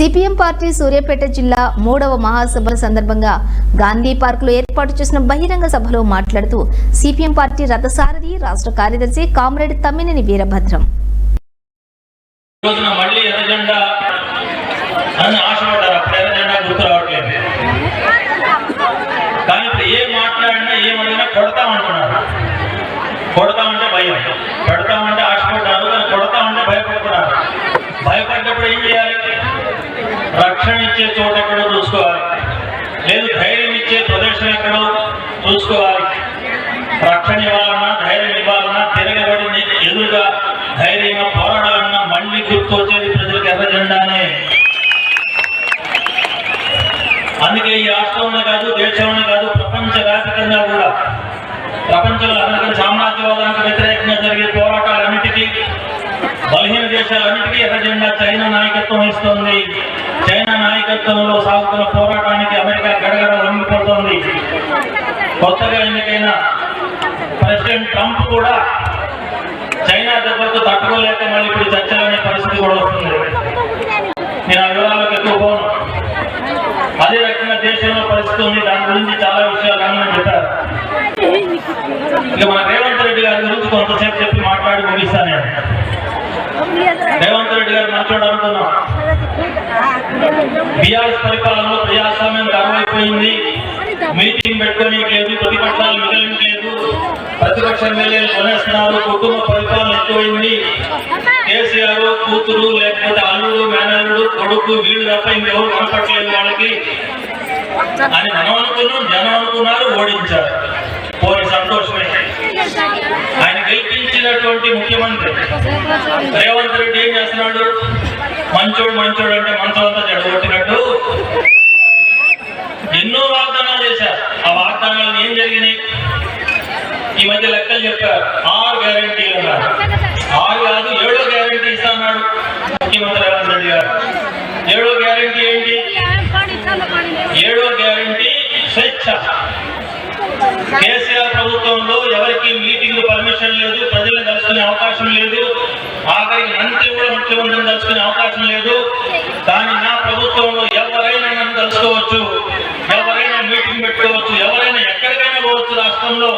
CPM party Suryapet జిల్లా మూడవ మహాసభల సందర్భంగా గాంధీ పార్కులో ఏర్పాటు చేసిన బహిరంగ సభలో మాట్లాడుతూ సిపిఎం పార్టీ రథసారథి రాష్ట్ర కార్యదర్శి కామ్రేడ్ తమ్మినేని వీరభద్రం. కొడతామంటే భయం. పెడతామంటే ఎర్రజెండా అని ఆశపడ్డారు అప్పుడు ఎర్రజెండా గుర్తు రావట్లేదు కానీ ఇప్పుడు ఏం మాట్లాడినా ఏమడిగినా కొడతామంటున్నారు కొడతామంటే భయం పెడతామంటే ఆశపడ్డారు కానీ కొడతామంటే భయపడుతున్నారు భయపడ్డప్పుడు ఏం చేయాలి రక్షణ ఇచ్చే చోట ఎక్కడో చూసుకోవాలి. లేదు ధైర్యం ఇచ్చే ప్రదర్శన ఎక్కడో చూసుకోవాలి. రక్షణ ఇవ్వాలన్నా ధైర్యం ఇవ్వాలన్నా తిరగబడి ఎదురుగా ధైర్యంగా పోరాడాలన్నా మళ్ళీ గుర్తు వచ్చేది ప్రజలకు ఎర్ర జెండానే అందుకే ఈ రాష్ట్రంలో కాదు దేశంలో కాదు ప్రపంచ వ్యాపకంగా కూడా ప్రపంచంలో అందరికీ సామ్రాజ్యవాదానికి వ్యతిరేకంగా జరిగే పోరాటాలన్నిటికీ బలహీన దేశాలన్నిటికీ ఎర్ర జెండా చైనా నాయకత్వం ఇస్తుంది. చైనా నాయకత్వంలో సాగుతున్న పోరాటానికి అమెరికా గడగడ వంగిపోతుంది కొత్తగా ఎన్నికైన ప్రెసిడెంట్ ట్రంప్ కూడా చైనా దెబ్బకు తట్టుకోలేక మళ్ళీ ఇప్పుడు చర్చలనే పరిస్థితి కూడా వస్తుంది. నేను ఆ వివరాలకు ఎక్కువ పోను. అదే రకంగా దేశంలో పరిస్థితి ఉంది. దాని గురించి చాలా విషయాలు అన్నీ చెప్పారు. ఇక మన రేవంత్ రెడ్డి గారి గురించి కొంతసేపు చెప్పి మాట్లాడి ముగిస్తాను నేను. రేవంత్ రెడ్డి గారు మంచోడు అనుకున్నాం బీఆర్ఎస్ పరిపాలనలో ప్రజాస్వామ్యం కరువైపోయింది మీటింగ్ పెట్టుకొని లేదు ప్రతిపక్షాలు మిగలించలేదు ప్రతిపక్ష ఎమ్మెల్యేలు కొనేస్తున్నారు కుటుంబ పరిపాలన ఎక్కువైంది. కేసీఆర్ కూతురు లేకపోతే అల్లుడు మేనల్లుడు కొడుకు వీళ్ళు తప్ప ఇంకెవరు కనపట్లేదు వాళ్ళకి. అని మనం అనుకున్నాం జనం అనుకున్నారు ఓడించారు. పోయి సంతోషమే. ఆయన గెలిపించినటువంటి ముఖ్యమంత్రి. రేవంత్ రెడ్డి ఏం చేస్తున్నాడు? మంచోడు మంచోడు అంటే మంచం అంతా చెడగొట్టినట్టు ఎన్నో వాగ్దానాలు చేశారు. ఆ వాగ్దానాలు ఏం జరిగినాయి? ఈ మధ్య లెక్కలు చెప్పారు. ఆరు గ్యారంటీ అన్నారు. ఆరు కాదు ఏడో గ్యారంటీ ఇస్తా అన్నాడు ముఖ్యమంత్రి రేవంత్ రెడ్డి గారు. ఏడో గ్యారంటీ ఏంటి? ఏడో గ్యారంటీ స్వేచ్ఛ. కేసీఆర్ ప్రభుత్వంలో ఎవరికి మీటింగ్ పర్మిషన్ లేదు ప్రజలను కలుసుకునే అవకాశం లేదు. ఆఖరికి మంత్రి కూడా ముఖ్యమంత్రిని కలుసుకునే అవకాశం లేదు. కానీ నా ప్రభుత్వంలో ఎవరైనా నన్ను కలుసుకోవచ్చు ఎవరైనా మీటింగ్ పెట్టుకోవచ్చు ఎవరైనా ఎక్కడికైనా పోవచ్చు రాష్ట్రంలో.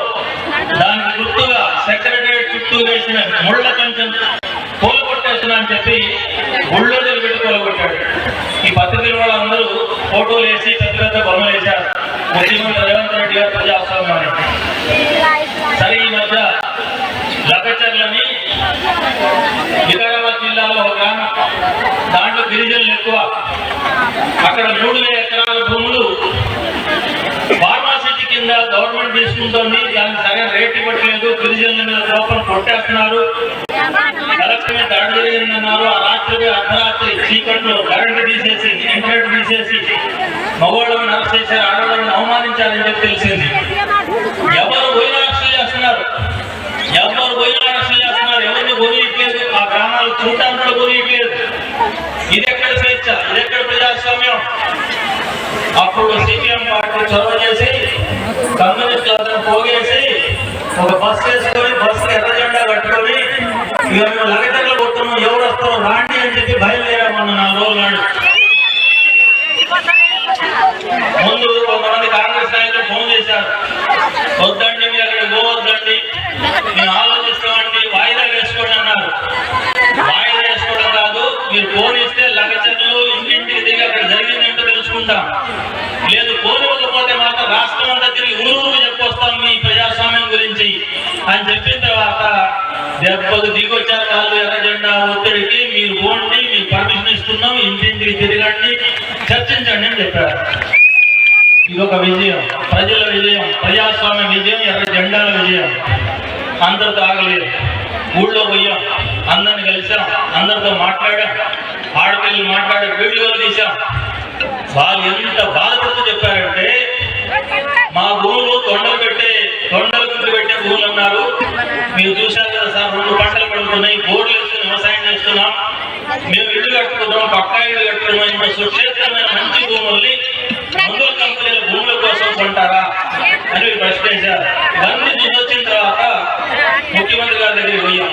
దానికి గుర్తుగా సెక్రటరియట్ చుట్టూ వేసిన ముళ్ళ కంచెం కోలుకొట్టేస్తున్నా అని చెప్పి బుల్డోజర్ పెట్టి కోలుకొట్టాడు ఈ పత్రికల వాళ్ళందరూ ఫోటోలు వేసి పెద్ద పెద్ద బొమ్మలు వేశారు. ముఖ్యమంత్రి రేవంత్ రెడ్డి గారు ప్రజాస్వామ్యాన్ని సరే ఈ మధ్య లగచర్లని వికారాబాద్ జిల్లాలో ఒక గ్రామం దాంట్లో గిరిజనులు ఎక్కువ. అక్కడ మూడు వేల ఎకరాల భూములు. ఫార్మాసిటీ కింద గవర్నమెంట్ తీసుకుంటుంది. దానికి సరైన రేట్ ఇవ్వట్లేదు. గిరిజనుల మీద కోపం కొట్టేస్తున్నారు. కలెక్టర్ దాడి జరిగిందన్నారు ఆ రాత్రి అర్ధరాత్రి చీకట్లో కరెంట్ తీసేసి ఇంటర్నెట్ తీసేసి మగవాళ్ళని అరెస్ట్ చేశారు ఆడవాళ్ళని అవమానించారని చెప్పి తెలిసింది. గ్రామాలు చూడటానికి పోనీయట్లేదు ఇది ఎక్కడ స్వేచ్ఛ? ఇది ఎక్కడ ప్రజాస్వామ్యం? అప్పుడు సిపిఎం పార్టీ చొరవ చేసి కమ్యూనిస్ట్ అతను పోగేసి ఒక బస్ వేసుకొని బస్సు ఎర్ర జెండా కట్టుకొని ఇక మేము లగటర్లు కొడుతున్నాం ఎవరు వస్తాం రాండి అని చెప్పి బయలుదేరామన్న నాలుగు రోజులు నాడు ముందు కొంతమంది కాంగ్రెస్ నాయకులు ఫోన్ చేశారు. వద్దండి మీరు అక్కడ పోవద్దండి మేము దెబ్బలు దిగొచ్చారు వాళ్ళు ఎర్ర జెండా ఒత్తిడికి. మీరు ఓండి మీకు పర్మిషన్ ఇస్తున్నాం ఇంటింటికి తిరగండి చర్చించండి అని చెప్పారు. ఇది ఒక విజయం ప్రజల విజయం ప్రజాస్వామ్య విజయం ఎర్ర జెండాల విజయం. అందరితో ఆగలేదు. ఊళ్ళో పోయాం అందరిని కలిసాం అందరితో మాట్లాడాం ఆడపిల్లలు మాట్లాడే వీడియోలు తీసాం వాళ్ళు ఎంత బాధపడుతూ చెప్పారంటే మా ఊరు తొండలు ఉన్నారు. మీరు చూశారు కదా సార్ రెండు పంటలు పడుతున్నాయి. బోర్డులు వేసుకుని వ్యవసాయం చేస్తున్నాం. మేము ఇల్లు కట్టుకుంటాం పక్కా ఇల్లు కట్టుకున్నాం సుక్షేత్రమైన మంచి భూముల్ని మందుల కంపెనీల భూముల కోసం కొంటారా? అని మీరు ప్రశ్నించారు. ఇవన్నీ చూసొచ్చిన తర్వాత ముఖ్యమంత్రి గారి దగ్గరికి పోయాం.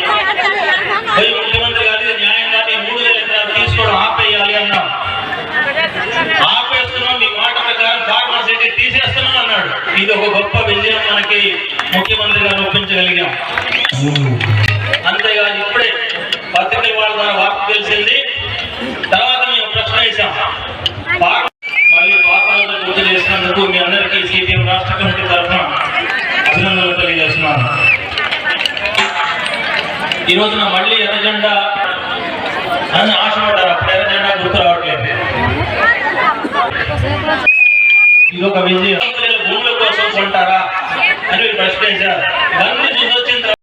పోయి ముఖ్యమంత్రి గారి కానీ ఈ మూడు వేల ఎకరాలు తీసుకోవడం ఆపేయాలి అన్నాం. ఆపేస్తున్నాం మీ మాట ప్రకారం ఫార్మాసిటీ తీసేస్తున్నాం అన్నాడు. ఇది ఒక గొప్ప విజయం మనకి. ముఖ్యమంత్రిగా గారు ఒప్పించగలిగాం ఇప్పుడే పత్రికల వాళ్ళ ద్వారా వార్త తెలిసింది. తర్వాత మేము ప్రశ్న వేశాం. పాట మళ్ళీ పాత్రలతో గుర్తు చేసినందుకు మీ అందరికీ సిపిఎం రాష్ట్ర కమిటీ తరఫున అభినందనలు తెలియజేస్తున్నాను. ఈ రోజున మళ్ళీ ఎర్రజెండా అని ఆశపడ్డారు. అప్పుడు ఎర్రజెండా గుర్తు రావట్లేదు. ఇది ఒక విజయం. భూముల అని ప్రశ్నించారు ఇవన్నీ